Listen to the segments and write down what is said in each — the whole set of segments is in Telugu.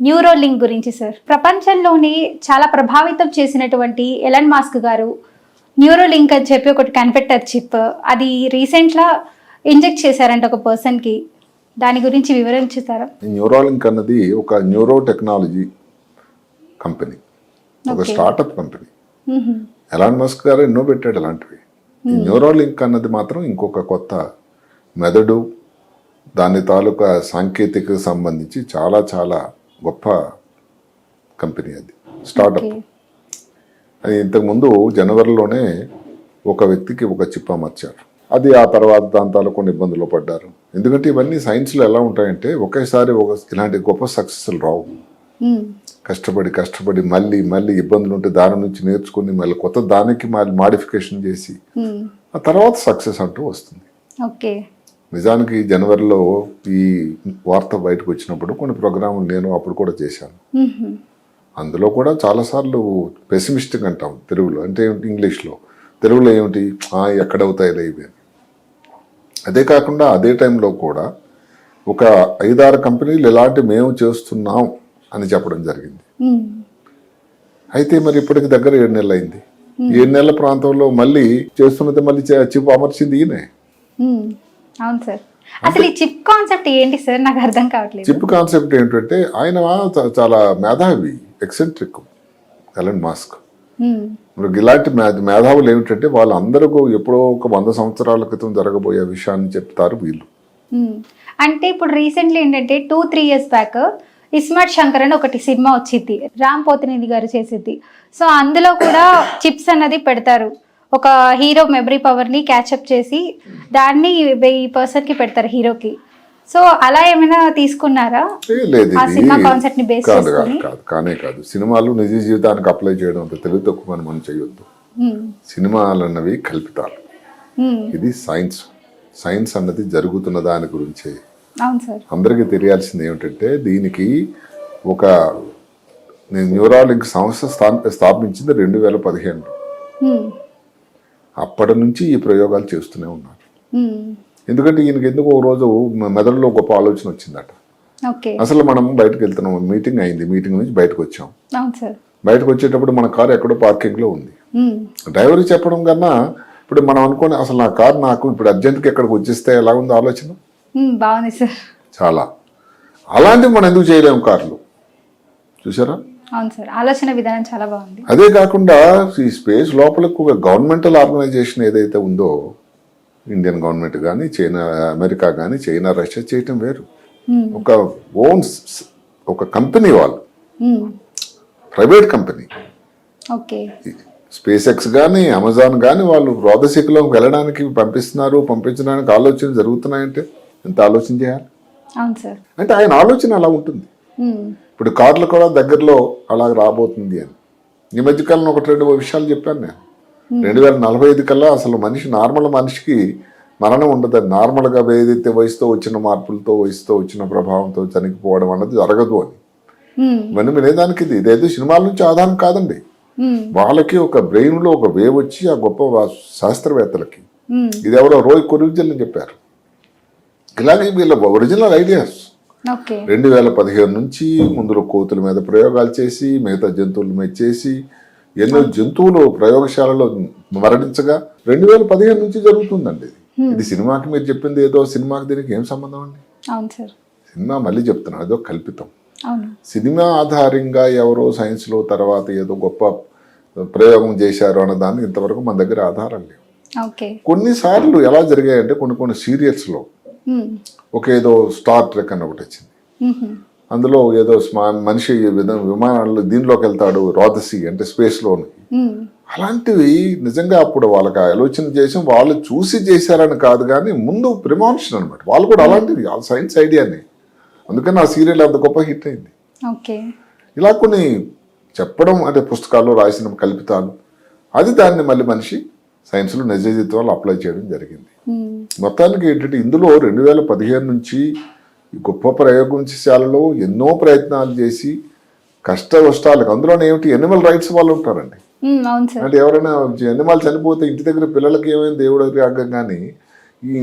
న్యూరోలింక్ గురించి సార్ ప్రపంచంలోని చాలా ప్రభావితం చేసినటువంటి ఎలన్ మాస్క్ గారు న్యూరోలింక్ అని చెప్పి ఒకటి కనిపెట్టారు చిప్ అది రీసెంట్గా ఇంజెక్ట్ చేశారంట ఒక పర్సన్కి దాని గురించి వివరించుతారా? న్యూరాలింక్ అన్నది ఒక న్యూరో టెక్నాలజీ కంపెనీ ఒక. Startup company. ఎలాన్ మస్క్ గారు ఎన్నో పెట్టాడు అలాంటివి. న్యూరాలింక్ అన్నది మాత్రం ఇంకొక కొత్త మెదడు దాని తాలూకా సాంకేతిక సంబంధించి చాలా చాలా గొప్ప కంపెనీ అది. Startup okay. అది ఇంతకుముందు జనవరిలోనే ఒక వ్యక్తికి ఒక చిప్ అమర్చారు. అది ఆ తర్వాత తాలూకు కొన్ని ఇబ్బందులు పడ్డారు. ఎందుకంటే ఇవన్నీ సైన్స్లో ఎలా ఉంటాయంటే ఒకేసారి ఒక ఇలాంటి గొప్ప సక్సెస్లు రావు. కష్టపడి కష్టపడి మళ్ళీ మళ్ళీ ఇబ్బందులు ఉంటే దాని నుంచి నేర్చుకుని మళ్ళీ కొత్త దానికి మళ్ళీ మాడిఫికేషన్ చేసి. ఆ తర్వాత సక్సెస్ అంటూ వస్తుంది. ఓకే. నిజానికి జనవరిలో ఈ వార్త బయటకు వచ్చినప్పుడు కొన్ని ప్రోగ్రాములు నేను అప్పుడు కూడా చేశాను. అందులో కూడా చాలాసార్లు పెసిమిస్టిక్ అంటాం తెలుగులో అంటే ఇంగ్లీష్లో. తెలుగులో ఏమిటి? "ఆ, ఎక్కడవుతాయిలే ఇవి అని. అదే కాకుండా అదే టైంలో కూడా ఒక ఐదారు కంపెనీలు ఇలాంటి మేము చేస్తున్నాం అని చెప్పడం జరిగింది. అయితే మరి ఇప్పటికి దగ్గర ఏడు నెలలు అయింది ఏడు నెలల ప్రాంతంలో మళ్ళీ చేస్తున్నది మళ్ళీ చిప్ అమర్చింది ఈయనే. అవును సార్. అసలు ఈ చిప్ కాన్సెప్ట్ ఏంటి సార్? నాకు అర్థం కావట్లేదు. చిప్ కాన్సెప్ట్ ఏంటంటే ఆయన చాలా మేధావి ఎక్సెంట్రిక్ ఎలన్ మాస్క్ ఇలాంటి మేధావులు ఏమిటంటే వాళ్ళందరికీ ఎప్పుడో ఒక వంద సంవత్సరాల క్రితం జరగబోయే విషయాన్ని చెప్తారు వీళ్ళు. అంటే ఇప్పుడు రీసెంట్లీ ఏంటంటే two three years back iSmart Shankar అని ఒకటి సినిమా వచ్చింది రామ్ పోతినేని గారు చేసేది సో అందులో కూడా చిప్స్ అన్నది పెడతారు. ఒక హీరో మెమరీ పవర్ని క్యాచప్ చేసి దాన్ని వెయ్యి పర్సన్కి పెడతారు హీరోకి సో అలా ఏమైనా తీసుకున్నారా? ఆ సినిమా కాన్సెప్ట్ని బేస్ కాదు కాదు కానే కాదు. సినిమాలు నిజ జీవితానికి అప్లై చేయడం అంత తెలివి తక్కువ అని మనం చేయొద్దు. మ్మ్. సినిమాలు అన్నవి కల్పితాలు. మ్మ్. ఇది సైన్స్ సైన్స్ అన్నది జరుగుతున్న దాని గురించే. అందరికీ తెలియాల్సింది ఏమిటంటే దీనికి ఒక నేను న్యూరాలింక్ సంస్థ స్థా- స్థాపించింది రెండు వేల పదిహేనులో. మ్మ్. అప్పటి నుంచి ఈ ప్రయోగాలు చేస్తూనే ఉన్నారు. ఎందుకంటే ఈయనకి ఎందుకు ఒక రోజు మెదడులో గొప్ప ఆలోచన వచ్చిందట. అసలు మనం బయటకు వెళ్తున్నాం మీటింగ్ అయింది మీటింగ్ నుంచి బయటకు వచ్చాం. బయటకు వచ్చేటప్పుడు మన కారు ఎక్కడో పార్కింగ్లో ఉంది. డ్రైవర్ చెప్పడం కన్నా ఇప్పుడు మనం అనుకోని అసలు నా కారు నాకు ఇప్పుడు అర్జెంట్గా ఎక్కడికి వచ్చేస్తే ఎలా ఉంది ఆలోచన? మ్మ్. బాగుంది సార్. చాలా. అలాంటివి మనం ఎందుకు చేయలేము కార్లు? చూసారా అవును సార్. ఆలోచన విధానం చాలా బాగుంది. అదే కాకుండా ఈ స్పేస్ లోపలకు ఒక గవర్నమెంటల్ ఆర్గనైజేషన్ ఏదైతే ఉందో ఇండియన్ గవర్నమెంట్ కానీ చైనా అమెరికా కానీ చైనా రష్యా చేయటం వేరు. ఒక ఓన్ ఒక కంపెనీ వాళ్ళు. Private company. స్పేస్ ఎక్స్ కానీ అమెజాన్ కానీ వాళ్ళు రోదశిఖలోకి వెళ్ళడానికి పంపిస్తున్నారు పంపించడానికి ఆలోచన జరుగుతున్నాయంటే ఎంత ఆలోచన చేయాలి? అంటే ఆయన ఆలోచన అలా ఉంటుంది. ఇప్పుడు కార్లు కూడా దగ్గరలో అలా రాబోతుంది అని. ఈ మధ్యకాలంలో ఒకటి రెండు విషయాలు చెప్పాను నేను. రెండు వేల నలభై ఐదు కల్లా అసలు మనిషి నార్మల్ మనిషికి మరణం ఉండదు నార్మల్గా ఏదైతే వయసుతో వచ్చిన మార్పులతో వయసుతో వచ్చిన ప్రభావంతో చనిపోవడం అన్నది జరగదు అని. ఇవన్నీ వినేదానికి ఇది. ఇదేదో సినిమాల నుంచి ఆధారం కాదండి. వాళ్ళకి ఒక బ్రెయిన్లో ఒక వేవ్ వచ్చి ఆ గొప్ప శాస్త్రవేత్తలకి. ఇది ఎవరో రోయ్ కొరివిజల్ అని చెప్పారు. ఇలాగే వీళ్ళ ఒరిజినల్ ఐడియాస్. రెండు వేల పదిహేను నుంచి ముందులో కోతుల మీద ప్రయోగాలు చేసి మిగతా జంతువుల మీద చేసి ఎన్నో జంతువులు ప్రయోగశాలలో మరణించగా రెండు వేల పదిహేను నుంచి జరుగుతుందండి ఇది. సినిమాకి మీరు చెప్పింది ఏదో సినిమాకి దీనికి ఏం సంబంధం అండి? సినిమా మళ్ళీ చెప్తున్నాను అదో కల్పితం. సినిమా ఆధారంగా ఎవరో సైన్స్లో తర్వాత ఏదో గొప్ప ప్రయోగం చేశారు అన్న దానికి ఇంతవరకు మన దగ్గర ఆధారం లేవు. కొన్నిసార్లు ఎలా జరిగాయంటే కొన్ని కొన్ని సీరియల్స్లో. ఒక ఏదో స్టార్ ట్రెక్ అని ఒకటి వచ్చింది. అందులో ఏదో మనిషి విమానాల్లో దీనిలోకి వెళ్తాడు రోదసి అంటే స్పేస్లోని. అలాంటివి నిజంగా అప్పుడు వాళ్ళకి ఆలోచన చేసి వాళ్ళు చూసి చేశారని కాదు కానీ ముందు ప్రిమాన్షన్ అనమాట వాళ్ళు కూడా అలాంటిది ఆ సైన్స్ ఐడియాని. అందుకని ఆ సీరియల్ అంత గొప్ప హిట్ అయింది. ఇలా కొన్ని చెప్పడం అంటే పుస్తకాల్లో రాసిన కల్పితాలు అది దాన్ని మళ్ళీ మనిషి సైన్స్లో నిజ జీవితంలో అప్లై చేయడం జరిగింది. మొత్తానికి ఏంటంటే ఇందులో రెండు వేల పదిహేను నుంచి గొప్ప ప్రయోగశాలలో ఎన్నో ప్రయత్నాలు చేసి కష్ట కష్టాలకు అందులో ఏమిటి ఎనిమల్ రైట్స్ వాళ్ళు ఉంటారండి. అంటే ఎవరైనా ఎనిమల్ చనిపోతే ఇంటి దగ్గర పిల్లలకి ఏమైంది దేవుడు రాగం కానీ ఈ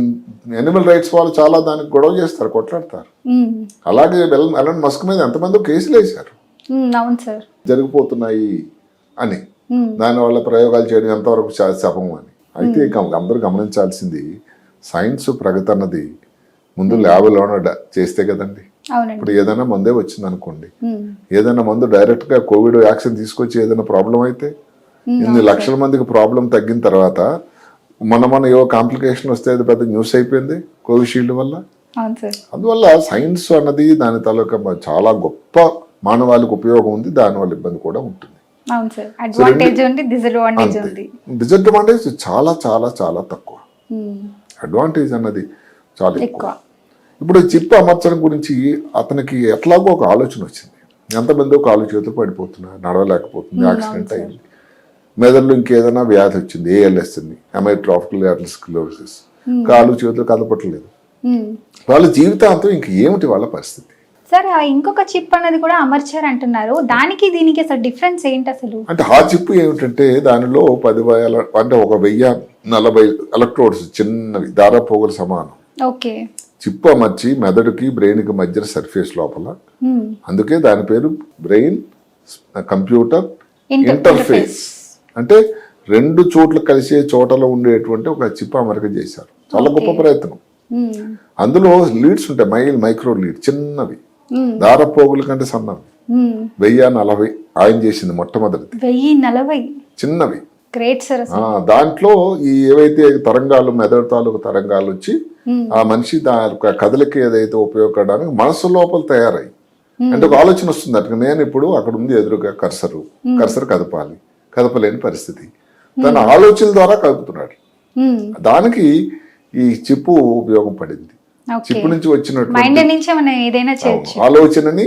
ఎనిమల్ రైట్స్ వాళ్ళు చాలా దానికి గొడవ చేస్తారు కొట్లాడతారు. అలాగే ఎలన్ మస్క్ మీద ఎంతమంది కేసులు వేశారు. జరిగిపోతున్నాయి అని. ఉమ్, దానివల్ల ప్రయోగాలు చేయడం ఎంతవరకు శపం అని. అయితే ఇక అందరూ గమనించాల్సింది సైన్స్ ప్రగతి అన్నది ముందు ల్యాబ్లోనే డ- చేస్తే కదండి. ఇప్పుడు ఏదైనా మందే వచ్చింది అనుకోండి ఏదైనా మందు డైరెక్ట్గా కోవిడ్ వ్యాక్సిన్ తీసుకొచ్చి ఏదైనా ప్రాబ్లం అయితే ఇన్ని లక్షల మందికి ప్రాబ్లం తగ్గిన తర్వాత మన మన ఏవో కాంప్లికేషన్ వస్తే అది పెద్ద న్యూస్ అయిపోయింది కోవిషీల్డ్ వల్ల. అందువల్ల సైన్స్ అన్నది దాని తాలూకా చాలా గొప్ప మానవాళికి ఉపయోగం ఉంది దానివల్ల ఇబ్బంది కూడా ఉంటుంది. అవును సార్. అడ్వాంటేజ్ ఉంది డిసడ్వాంటేజ్ అంతే. ఉంది. డిసడ్వాంటేజ్ చాలా చాలా చాలా తక్కువ. అడ్వాంటేజ్ అన్నది చాలా ఎక్కువ. ఇప్పుడు చిప్ అమర్చడం గురించి అతనికి ఎట్లాగో ఒక ఆలోచన వచ్చింది. ఎంతమందో కాలు చేతులు పడిపోతున్నారు నడవలేకపోతుంది యాక్సిడెంట్ అయింది. మెదడులో ఇంకేదైనా వ్యాధి వచ్చింది ఏఎల్ఎస్ అని అమైట్రాఫికల్ స్క్లోసిస్ కాలు చేతులు కదపట్లేదు. వాళ్ళ జీవితాంతం ఇంక ఏమిటి వాళ్ళ పరిస్థితి? సార్ ఇంకొక చిప్ అన్నది కూడా అమర్చారు అంటున్నారు. దానికి దీనికి అసలు డిఫరెన్స్ ఏంటి అసలు? అంటే ఆ చిప్ ఏమిటంటే దానిలో పది వేల అంటే ఒక వెయ్యి నలభై ఎలక్ట్రోడ్స్ చిన్నవి దాదాపు సమానం. ఓకే. చిప్ అమర్చి మెదడుకి బ్రెయిన్కి మధ్య సర్ఫేస్ లోపల. ఉమ్, అందుకే దాని పేరు బ్రెయిన్ కంప్యూటర్ ఇంటర్ఫేస్ అంటే రెండు చోట్ల కలిసే చోటలో ఉండేటువంటి ఒక చిప్ అమరిక చేశారు. చాలా గొప్ప ప్రయత్నం. ఉమ్, అందులో లీడ్స్ ఉంటాయి మైల్ మైక్రో లీడ్ చిన్నవి. దారపోగుల కంటే సన్నవి. వెయ్యి నలభై ఆయన చేసింది మొట్టమొదటిది. వెయ్యి నలభై. చిన్నవి. గ్రేట్ సార్ దాంట్లో ఈ ఏవైతే తరంగాలు మెదడు తాలూకు తరంగాలు వచ్చి ఆ మనిషి దాని యొక్క కదలిక ఏదైతే ఉపయోగపడడానికి మనసు లోపల తయారై అంటే ఒక ఆలోచన వస్తుంది అట్లా నేను ఇప్పుడు అక్కడ ఉంది ఎదురుగా కర్సరు. కర్సర్ కదపాలి. కదపలేని పరిస్థితి. తన ఆలోచన ద్వారా కదుపుతున్నాడు. దానికి ఈ చిప్పు ఉపయోగం పడింది. చిప్పు నుంచి చేయొచ్చు. ఆలోచనని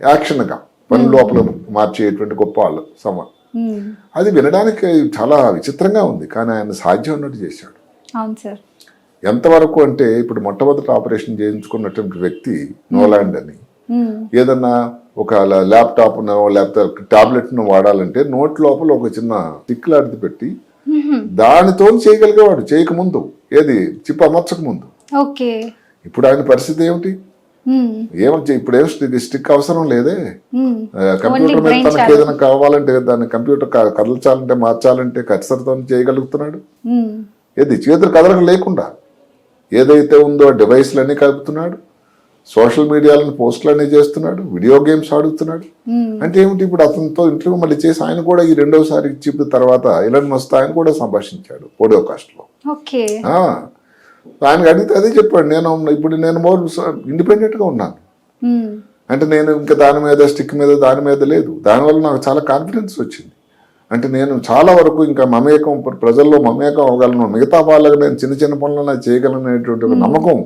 యాక్షన్గా పని లోపల మార్చేటువంటి గొప్ప ఆలో సమ ఉమ్, అది వినడానికి చాలా విచిత్రంగా ఉంది కానీ ఆయన సాధ్యం ఉన్నట్టు చేశాడు. ఎంతవరకు అంటే ఇప్పుడు మొట్టమొదటి ఆపరేషన్ చేయించుకున్నటువంటి వ్యక్తి నోలాండ్ అని. ఉమ్, ఏదన్నా ఒక ల్యాప్టాప్ లేకపోతే టాబ్లెట్ను వాడాలంటే నోట్ లోపల ఒక చిన్న స్టిక్ లాంటిది పెట్టి దానితో చేయగలిగేవాడు చేయక ముందు ఏది? చిప్ అమర్చక ముందు ఓకే. ఇప్పుడు ఆయన పరిస్థితి ఏమిటి? ఏమంటే ఇప్పుడు ఏం స్టిక్ అవసరం లేదే. కంప్యూటర్ మీద తనకి ఏదైనా కావాలంటే దాన్ని కంప్యూటర్ కదల్చాలంటే మార్చాలంటే కర్సర్తో చేయగలుగుతున్నాడు? ఏది? చేతులు కదలక లేకుండా. ఏదైతే ఉందో డివైస్లన్నీ కలుపుతున్నాడు. సోషల్ మీడియాలను పోస్టులన్నీ చేస్తున్నాడు. వీడియో గేమ్స్ ఆడుతున్నాడు. అంటే ఏమిటి? ఇప్పుడు అతనితో ఇంటర్వ్యూ మళ్ళీ చేసి ఆయన కూడా ఈ రెండోసారి చెప్పిన తర్వాత ఇలాన్ మస్త్ ఆయన కూడా సంభాషించాడు. పోడియో కాస్ట్లో. ఓకే. ఆయనకు అడిగితే అదే చెప్పాడు నేను ఇప్పుడు నేను మోర్ ఇండిపెండెంట్గా ఉన్నాను. ఉమ్, అంటే నేను ఇంకా దాని మీద స్టిక్ మీద దాని మీద లేదు. దానివల్ల నాకు చాలా కాన్ఫిడెన్స్ వచ్చింది. అంటే నేను చాలా వరకు ఇంకా మమేకం ప్రజల్లో మమేకం అవ్వగలను. మిగతా వాళ్ళకి నేను చిన్న చిన్న పనులను చేయగలను అనేటువంటి ఒక నమ్మకం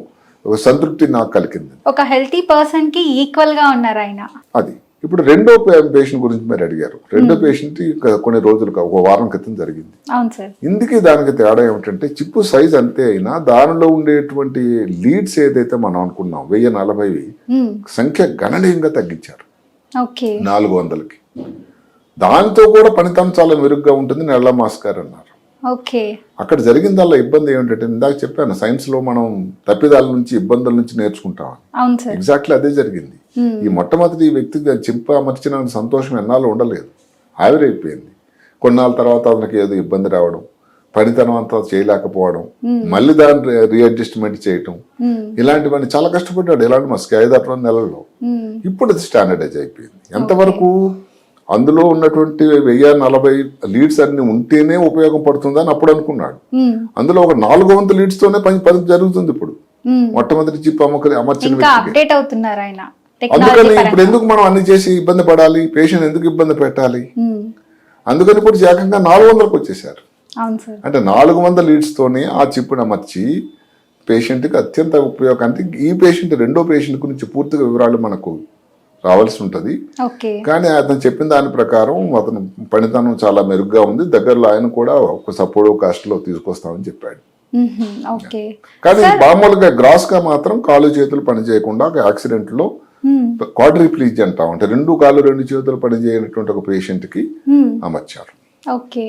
ఒక సంతృప్తి నాకు కలిగింది. ఒక హెల్తీ పర్సన్కి ఈక్వల్గా ఉన్నారు ఆయన. అది. ఇప్పుడు రెండో పేషెంట్ గురించి మీరు అడిగారు. రెండో పేషెంట్ కొన్ని రోజులుగా ఒక వారం క్రితం జరిగింది. ఇందుకే దానికి తేడా ఏమిటంటే చిప్పు సైజ్ అంతే అయినా దానిలో ఉండేటువంటి లీడ్స్ ఏదైతే మనం అనుకున్నాం వెయ్యి నలభై సంఖ్య గణనీయంగా తగ్గించారు. నాలుగు వందలకి. దాంతో కూడా పనితనం చాలా మెరుగ్గా ఉంటుంది నెల మాస్కర్ అన్నారు. ఓకే. అక్కడ జరిగిందల్లా ఇబ్బంది ఏమిటంటే ఇందాక చెప్పాను సైన్స్లో మనం తప్పిదాల నుంచి ఇబ్బందుల నుంచి నేర్చుకుంటాం ఎగ్జాక్ట్లీ అదే జరిగింది. ఈ మొట్టమొదటి వ్యక్తికి చింప అమర్చిన సంతోషం ఎన్నాళ్ళు ఉండలేదు. ఆవిరైపోయింది. కొన్నాళ్ళ తర్వాత అతనికి ఏదో ఇబ్బంది రావడం పనితనం అంతా చేయలేకపోవడం మళ్ళీ దాన్ని రీఅడ్జస్ట్మెంట్ చేయటం. ఇలాంటివన్నీ చాలా కష్టపడ్డాడు. ఇలాంటి ఐదు ఆరు నెలల్లో. ఇప్పుడు అది స్టాండర్డైజ్ అయిపోయింది. ఎంతవరకు? అందులో ఉన్నటువంటి వెయ్యి నలభై లీడ్స్ అన్ని ఉంటేనే ఉపయోగం పడుతుందని అప్పుడు అనుకున్నాడు. అందులో ఒక నాలుగు వంతు లీడ్స్ తోనే పని పని జరుగుతుంది ఇప్పుడు. మొట్టమొదటి చిప్ అమ్మక అమర్చిన అందుకని ఇప్పుడు ఎందుకు మనం అన్ని చేసి ఇబ్బంది పడాలి? పేషెంట్ ఎందుకు ఇబ్బంది పెట్టాలి? అందుకని ఇప్పుడు ఏకంగా నాలుగు వందలకు వచ్చేసారు అంటే నాలుగు వందల లీడ్స్ తోనే ఆ చిప్పును అమర్చి పేషెంట్కి అత్యంత ఉపయోగానికి ఈ పేషెంట్ రెండో పేషెంట్ గురించి పూర్తిగా వివరాలు మనకు రావాల్సి ఉంటుంది. కానీ అతను చెప్పిన దాని ప్రకారం అతను పనితనం చాలా మెరుగ్గా ఉంది. దగ్గరలో ఆయన కూడా ఒక సపోర్ట్ కాస్ట్లో తీసుకొస్తామని చెప్పాడు. కానీ మామూలుగా గ్రాస్గా మాత్రం కాలు చేతులు పని చేయకుండా ఒక యాక్సిడెంట్లో. క్వాడ్రిప్లీజ్ అంటాం అంటే రెండు కాళ్ళు రెండు చేతులు పని చేయనటువంటి ఒక పేషెంట్కి. అమర్చారు. ఓకే.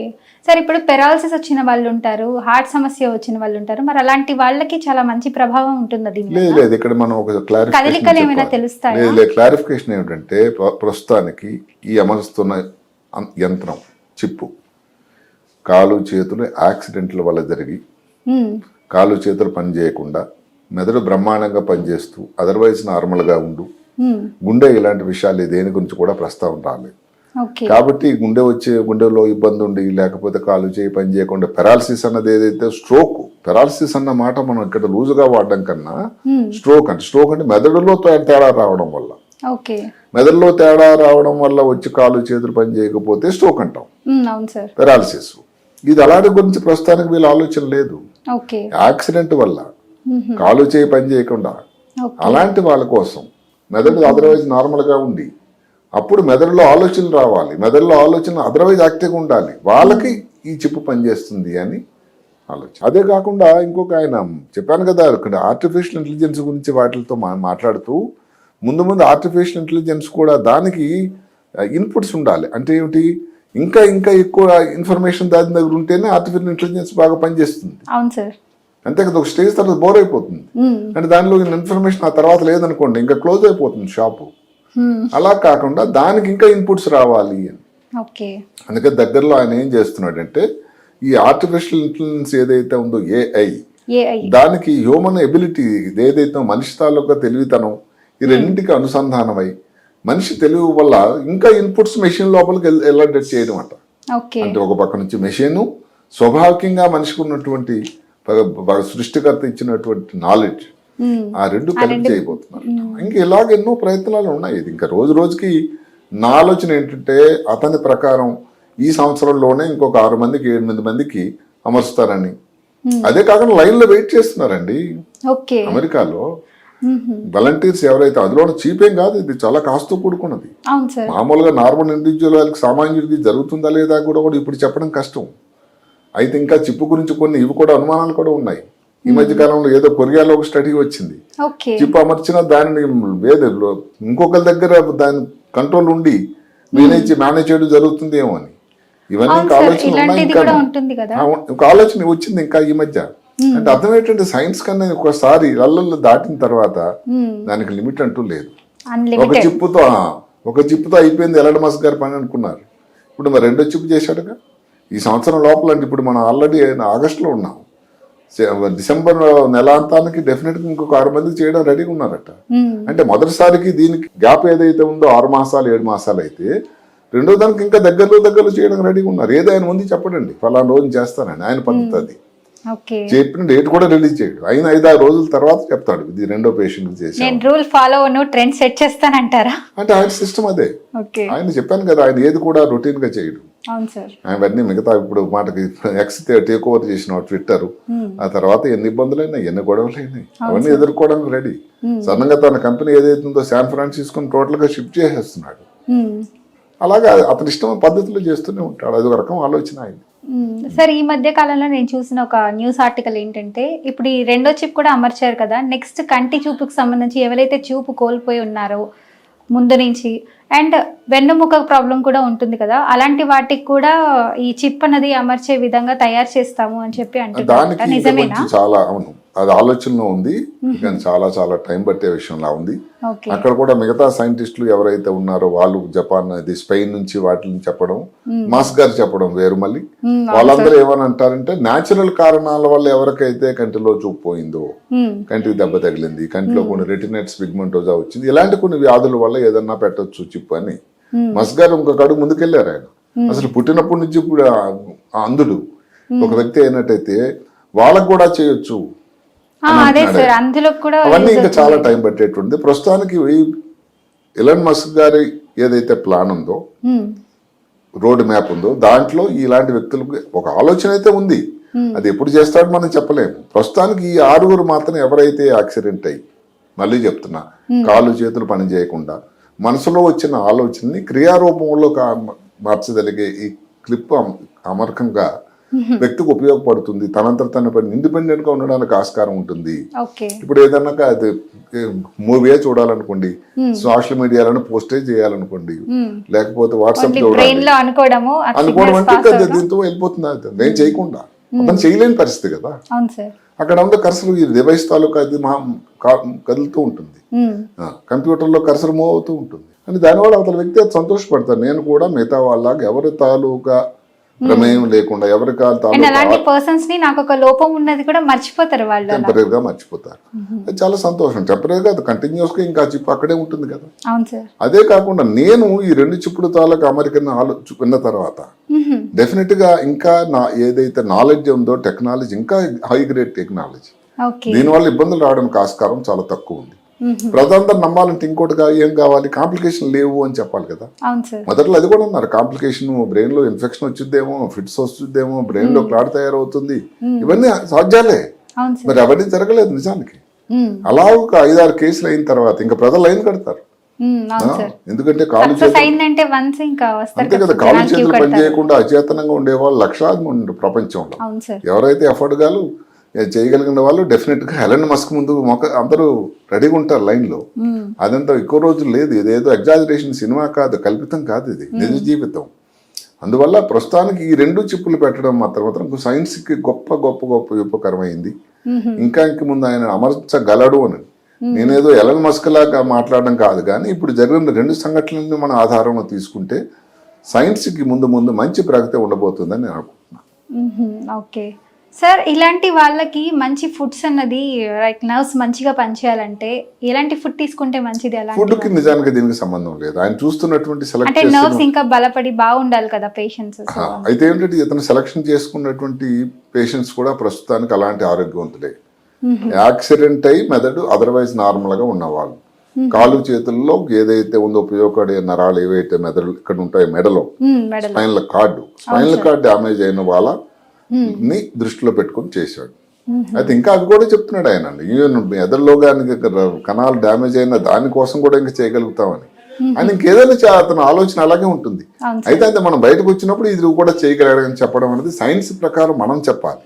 సార్ ఇప్పుడు పెరాలసిస్ వచ్చిన వాళ్ళు ఉంటారు హార్ట్ సమస్య వచ్చిన వాళ్ళు ఉంటారు మరి అలాంటి వాళ్ళకి చాలా మంచి ప్రభావం ఉంటుంది లేదు. లేదు ఇక్కడ మనం ఒక కదలికలు ఏమైనా క్లారిఫికేషన్ తెలుస్తాయా? లేదు లేదు క్లారిఫికేషన్ ఏమిటంటే ప్ర- ప్రస్తుతానికి ఈ అమరుస్తున్న యంత్రం చిప్పు కాలు చేతులు యాక్సిడెంట్ల వల్ల జరిగి కాలు చేతులు పని చేయకుండా మెదడు బ్రహ్మాండంగా పనిచేస్తూ అదర్వైజ్ నార్మల్గా ఉండు గుండె ఇలాంటి విషయాలు దేని గురించి కూడా ప్రస్తావన రాలేదు. కాబట్టి గుండె వచ్చే గుండెలో ఇబ్బంది ఉండి లేకపోతే కాలు చేయి పని చేయకుండా పెరాలసిస్ అన్నది ఏదైతే స్ట్రోక్ పెరాలసిస్ అన్న మాట మనం ఇక్కడ లూజుగా వాడడం కన్నా స్ట్రోక్ అంటే స్ట్రోక్ అంటే మెదడులో తేడా రావడం వల్ల. మెదడులో తేడా రావడం వల్ల వచ్చి కాలు చేతులు పని చేయకపోతే స్ట్రోక్ అంటాం. పెరాలసిస్ ఇది అలాంటి గురించి ప్రస్తుతానికి వీళ్ళ ఆలోచన లేదు. యాక్సిడెంట్ వల్ల ఉహు, కాలు చేయి పని చేయకుండా అలాంటి వాళ్ళ కోసం మెదడు అదర్వైజ్ నార్మల్గా ఉండి అప్పుడు మెదడులో ఆలోచనలు రావాలి. మెదడులో ఆలోచన అదర్వైజ్ యాక్టివ్గా ఉండాలి. వాళ్ళకి ఈ చిప్పు పనిచేస్తుంది అని ఆలోచన. అదే కాకుండా ఇంకొక ఆయన చెప్పాను కదా ఇక్కడ ఆర్టిఫిషియల్ ఇంటెలిజెన్స్ గురించి వాటితో మాట్లాడుతూ ముందు ముందు ఆర్టిఫిషియల్ ఇంటెలిజెన్స్ కూడా దానికి ఇన్పుట్స్ ఉండాలి. అంటే ఏమిటి? ఇంకా ఇంకా ఎక్కువ ఇన్ఫర్మేషన్ దాని దగ్గర ఉంటేనే ఆర్టిఫిషియల్ ఇంటెలిజెన్స్ బాగా పనిచేస్తుంది. అవును సార్. అంతే కదా ఒక స్టేజ్ తర్వాత బోర్ అయిపోతుంది. అంటే దానిలో ఇన్ఫర్మేషన్ ఆ తర్వాత లేదనుకోండి ఇంకా క్లోజ్ అయిపోతుంది షాపు అలా కాకుండా దానికి ఇంకా ఇన్పుట్స్ రావాలి అని. ఓకే. అందుకే దగ్గరలో ఆయన ఏం చేస్తున్నాడంటే ఈ ఆర్టిఫిషియల్ ఇంటెలిజెన్స్ ఏదైతే ఉందో ఏఐ దానికి హ్యూమన్ ఎబిలిటీ ఏదైతే మనిషి తాలూకా తెలివితనం ఈ రెండింటికి అనుసంధానమై మనిషి తెలివి వల్ల ఇంకా ఇన్పుట్స్ మెషిన్ లోపలికి వెళ్ళేటట్టు చేయడం అంట. అంటే ఒక పక్క నుంచి మెషిన్ స్వాభావికంగా మనిషికి ఉన్నటువంటి సృష్టికర్త ఇచ్చినటువంటి నాలెడ్జ్ ఆ రెండు కలిపి చేయబోతున్నారు. ఇంకా ఇలాగ ఎన్నో ప్రయత్నాలు ఉన్నాయి. ఇది ఇంకా రోజు రోజుకి నా ఆలోచన ఏంటంటే అతని ప్రకారం ఈ సంవత్సరంలోనే ఇంకొక ఆరు మందికి ఎనిమిది మందికి అమరుస్తారని. అదే కాకుండా లైన్లో వెయిట్ చేస్తున్నారండి. అమెరికాలో వాలంటీర్స్ ఎవరైతే అందులో చీప్ ఏం కాదు ఇది చాలా కాస్తో కూడుకున్నది. మామూలుగా నార్మల్ ఇండివిజువల్ వాళ్ళకి సామాన్యుడికి జరుగుతుందా లేదా కూడా ఇప్పుడు చెప్పడం కష్టం. అయితే ఇంకా చిప్పు గురించి కొన్ని ఇవి కూడా అనుమానాలు కూడా ఉన్నాయి. ఈ మధ్య కాలంలో ఏదో కొరియాలో ఒక స్టడీ వచ్చింది. చిప్ అమర్చిన దానిని వేరే ఇంకొకరి దగ్గర దాని కంట్రోల్ ఉండి మేనేజ్ మేనేజ్ చేయడం జరుగుతుంది ఏమో అని. ఇవన్నీ ఇంకా. ఆలోచన ఇంకా ఆలోచన వచ్చింది ఇంకా ఈ మధ్య. అంటే అర్థం ఏంటంటే సైన్స్ కన్నా ఒకసారి అల్లల్లో దాటిన తర్వాత దానికి లిమిట్ అంటూ లేదు. ఒక చిప్పుతో ఒక చిప్పుతో అయిపోయింది ఎలడ్ మస్క్ గారి పని అనుకున్నారు. ఇప్పుడు మరి రెండో చిప్పు చేశాడుగా? ఈ సంవత్సరం లోపల అంటే ఇప్పుడు మనం ఆల్రెడీ ఆగస్టులో ఉన్నాం. డిసెంబర్ నెలాంతానికి డెఫినెట్గా ఇంకొక ఆరు మందికి చేయడం రెడీగా ఉన్నారట. అంటే మొదటిసారికి దీనికి గ్యాప్ ఏదైతే ఉందో ఆరు మాసాలు ఏడు మాసాలు అయితే రెండో దానికి ఇంకా దగ్గరలో దగ్గరలో చేయడం రెడీగా ఉన్నారు. ఏదో ఆయన ముందు చెప్పడండి. ఫలానా రోజు చేస్తానని ఆయన పద్ధతి అది. చెప్పిన డేట్ కూడా రిలీజ్ చేయడు. అయిన ఐదు ఆరు రోజుల తర్వాత చెప్తాడు. ఇది రెండో పేషెంట్ నేను రూల్ ఫాలో ట్రెండ్ సెట్ చేస్తానంటారా? అంటే ఆయన సిస్టమ్ అదే. ఆయన చెప్పాను కదా ఆయన ఏది కూడా రొటీన్గా చేయడు. అవన్నీ మిగతా ఇప్పుడు మాటకి ఎక్స్ టేక్ ఓవర్ చేసిన ట్విట్టర్ ఆ తర్వాత ఎన్ని ఇబ్బందులైనాయి ఎన్ని గొడవలైనాయి అవన్నీ ఎదుర్కోవడానికి రెడీ సడన్గా తన కంపెనీ ఏదైతే ఉందో శాన్ ఫ్రాన్సిస్కోని టోటల్గా షిఫ్ట్ చేసేస్తున్నాడు. అలాగా అతని ఇష్టమైన పద్ధతిలో చేస్తూనే ఉంటాడు. అది ఒక రకం ఆలోచన ఆయన సార్ ఈ మధ్య కాలంలో నేను చూసిన ఒక న్యూస్ ఆర్టికల్ ఏంటంటే ఇప్పుడు ఈ రెండో చిప్ కూడా అమర్చారు కదా నెక్స్ట్ కంటి చూపుకి సంబంధించి ఎవరైతే చూపు కోల్పోయి ఉన్నారో ముందు నుంచి అండ్ వెన్నుముక ప్రాబ్లం కూడా ఉంటుంది కదా అలాంటి వాటికి కూడా ఈ చిప్ అన్నది అమర్చే విధంగా తయారు చేస్తాము అని చెప్పి ఇంకా నిజమేనా? చాలా అవును. అది ఆలోచనలో ఉంది. కానీ చాలా చాలా టైం పట్టే విషయంలా ఉంది. అక్కడ కూడా మిగతా సైంటిస్టులు ఎవరైతే ఉన్నారో వాళ్ళు జపాన్ అది స్పెయిన్ నుంచి వాటిని చెప్పడం మాస్ గారు చెప్పడం వేరు మళ్ళీ. వాళ్ళందరూ ఏమని అంటారంటే న్యాచురల్ కారణాల వల్ల ఎవరికైతే కంటిలో చూపు పోయిందో. కంటికి దెబ్బ తగిలింది కంటిలో కొన్ని రెటినెట్స్ పిగ్మెంటోజా వచ్చింది ఇలాంటి కొన్ని వ్యాధుల వల్ల ఏదన్నా పెట్టొచ్చు చిప్పు అని. మస్ గారు ఇంకొక అడుగు ముందుకెళ్ళారు ఆయన. అసలు పుట్టినప్పటి నుంచి కూడా ఆ అంధుడు ఒక వ్యక్తి అయినట్టయితే వాళ్ళకు కూడా చేయొచ్చు. అదే సార్ అందులో కూడా అవన్నీ ఇంకా చాలా టైం పట్టేటువంటి ప్రస్తుతానికి ఎలన్ మస్క్ గారి ఏదైతే ప్లాన్ ఉందో. రోడ్ మ్యాప్ ఉందో దాంట్లో ఇలాంటి వ్యక్తులకు ఒక ఆలోచన అయితే ఉంది. అది ఎప్పుడు చేస్తాడో మనం చెప్పలేము. ప్రస్తుతానికి ఈ ఆరుగురు మాత్రం ఎవరైతే యాక్సిడెంట్ అయ్యి మళ్ళీ చెప్తున్నా కాళ్ళు చేతులు పని చేయకుండా మనసులో వచ్చిన ఆలోచనని క్రియారూపంలో మార్చగలిగే ఈ క్లిప్ అమ- అమర్కంగా వ్యక్తికి ఉపయోగపడుతుంది. తనంతట తన పని ఇండిపెండెంట్గా ఉండడానికి ఆస్కారం ఉంటుంది. ఇప్పుడు ఏదన్నా అది మూవీ చూడాలనుకోండి సోషల్ మీడియాలో పోస్టేజ్ చేయాలనుకోండి లేకపోతే వాట్సాప్ అనుకోవడము అనుకోవడం అంటే. దీంతో వెళ్ళిపోతుంది అది. నేను చేయకుండా. అతను చేయలేని పరిస్థితి కదా. అక్కడ ఉన్న కర్సర్ ఈ డివైస్ తాలూకా అది మా కదులుతూ ఉంటుంది. కంప్యూటర్లో కర్సర్ మూవ్ అవుతూ ఉంటుంది. అని దానివల్ల అవతల వ్యక్తి అది సంతోషపడతారు నేను కూడా మిగతా వాళ్ళగా ఎవరి తాలూకా ప్రమేయం లేకుండా ఎవరి అలాంటి పర్సన్స్ని నాకు ఒక లోపం ఉన్నది కూడా మర్చిపోతారు వాళ్ళు గా మర్చిపోతారు. అది చాలా సంతోషం. టెంపరీ గా కంటిన్యూస్గా ఇంకా చిప్ అక్కడే ఉంటుంది కదా. అవును సార్. అదే కాకుండా నేను ఈ రెండు చిప్పుడు తాలూకా అమెరికన్ ఆలో విన్న తర్వాత. డెఫినెట్గా ఇంకా నా ఏదైతే నాలెడ్జ్ ఉందో టెక్నాలజీ ఇంకా హై గ్రేడ్ టెక్నాలజీ దీనివల్ల ఇబ్బందులు రావడానికి ఆస్కారం చాలా తక్కువ ఉంది. ప్రజలందరూ నమ్మాలంటే ఇంకోటి ఏం కావాలి? కాంప్లికేషన్ లేవు అని చెప్పాలి కదా. మొదట్లో అది కూడా ఉన్నారు. కాంప్లికేషన్ బ్రెయిన్లో ఇన్ఫెక్షన్ వచ్చిద్దేమో ఫిట్స్ వస్తుందేమో బ్రెయిన్లో క్లాట్ తయారవుతుంది. ఇవన్నీ సాధ్యాలే. మరి అవన్నీ జరగలేదు నిజానికి. అలా ఒక ఐదారు కేసులు అయిన తర్వాత ఇంకా ప్రజలు లైన్ కడతారు. ఎందుకంటే కాలు అంతే కదా కాలు చేతులు పని కడతారు. చేయకుండా అచేతనంగా ఉండేవాళ్ళు లక్షలాది మంది ఉన్నారు ప్రపంచంలో. ఎవరైతే ఎఫర్ట్ గాలు చేయగలిగిన వాళ్ళు డెఫినెట్గా హెలెన్ మస్క్ ముందు మొక్క అందరూ రెడీగా ఉంటారు లైన్లో మ్మ్. అదంతా ఎక్కువ రోజులు లేదు. ఇదేదో ఎగ్జాజరేషన్ సినిమా కాదు కల్పితం కాదు ఇది. నిజ జీవితం. అందువల్ల ప్రస్తుతానికి ఈ రెండు చిప్పులు పెట్టడం మాత్రం మాత్రం సైన్స్కి గొప్ప గొప్ప గొప్ప ఉపకరమైంది. ఇంకా ఇంక ముందు ఆయన అమర్చగలడు అని. నేనేదో ఎలన్ మస్క్ లాగా మాట్లాడడం కాదు కానీ ఇప్పుడు జరిగిన రెండు సంఘటనలను మనం ఆధారంగా తీసుకుంటే సైన్స్కి ముందు ముందు మంచి ప్రగతి ఉండబోతుందని నేను అనుకుంటున్నాను. ఓకే. సార్ ఇలాంటి వాళ్ళకి మంచి ఫుడ్స్ అన్నది లైక్ నర్వ్స్ మంచిగా పనిచేయాలంటే ఎలాంటి ఫుడ్ తీసుకుంటే మంచిది అలా ఫుడ్కి నిజానికి దీనికి సంబంధం లేదు. ఆయన చూస్తున్నటువంటి సెలెక్ట్ అంటే నర్వ్స్ ఇంకా బలపడి బాగుండాలి కదా పేషెంట్స్ అయితే ఏంటంటే ఇతను సెలక్షన్ చేసుకున్నటువంటి పేషెంట్స్ కూడా ప్రస్తుతానికి అలాంటి ఆరోగ్యవంతులే యాక్సిడెంట్ అయి మెదడు అదర్వైజ్ నార్మల్గా ఉన్నవాళ్ళు. కాలు చేతుల్లో ఏదైతే ఉందో ఉపయోగపడే నరాలు ఏవైతే మెదడు ఇక్కడ ఉంటాయో మెడలో medal. Spinal cord spinal cord damage అయిన వాళ్ళ ని దృష్టిలో పెట్టుకొని చేశాడు. అయితే ఇంకా అవి కూడా చెప్తున్నాడు ఆయన. ఈవెన్ మెదడులో కానీ కణాలు డ్యామేజ్ అయిన దానికోసం కూడా ఇంకా చేయగలుగుతామని. ఆయన ఇంకేదైనా అతని ఆలోచన అలాగే ఉంటుంది. అయితే అది మనం బయటకు వచ్చినప్పుడు ఇది కూడా చేయగలడని చెప్పడం అనేది సైన్స్ ప్రకారం మనం చెప్పాలి.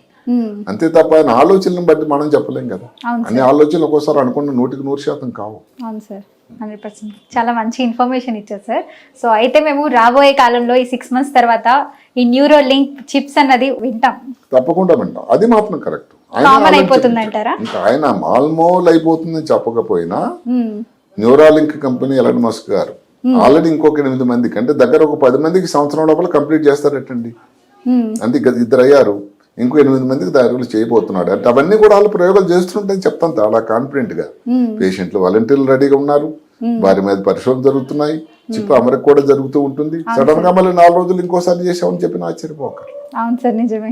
అంతే తప్ప ఆయన ఆలోచనలను బట్టి మనం చెప్పలేం కదా. అన్ని ఆలోచనలు ఒక్కోసారి అనుకున్న నూటికి నూరు శాతం కావు. Hundred percent. చాలా మంచి ఇన్ఫర్మేషన్ ఇచ్చారు సార్. సో అయితే మేము రాబోయే కాలంలో ఈ సిక్స్ మంత్స్ తర్వాత ఈ న్యూరో లింక్ చిప్స్ అన్నది వింటాం. తప్పకుండా వింటాం. అది మాత్రం కరెక్ట్. కామన్ అయిపోతుంది అంటారా? ఇంకా ఆయన ఆల్మోల్ అయిపోతుందని చెప్పకపోయినా. న్యూరాలింక్ కంపెనీ ఎలన్ మస్క్ గారు ఆల్రెడీ ఇంకొక ఎనిమిది మందికి అంటే దగ్గర ఒక పది మందికి సంవత్సరం లోపల కంప్లీట్ చేస్తారటండి. మ్మ్. అంటే ఇద్దరు అయ్యారు ఇంకో ఎనిమిది మందికి దారులు చేయబోతున్నాడు. అంటే అవన్నీ కూడా వాళ్ళు ప్రయోగాలు చేస్తుంటే చెప్తాను చాలా కాన్ఫిడెంట్గా. పేషెంట్లు వాలంటీర్లు రెడీగా ఉన్నారు. వారి మీద పరిశోధన జరుగుతున్నాయి. చిప్పు అమరికి కూడా జరుగుతూ ఉంటుంది. సడన్గా మళ్ళీ నాలుగు రోజులు ఇంకోసారి చేసామని చెప్పిన ఆశ్చర్యపోక అవును సార్ నిజమే.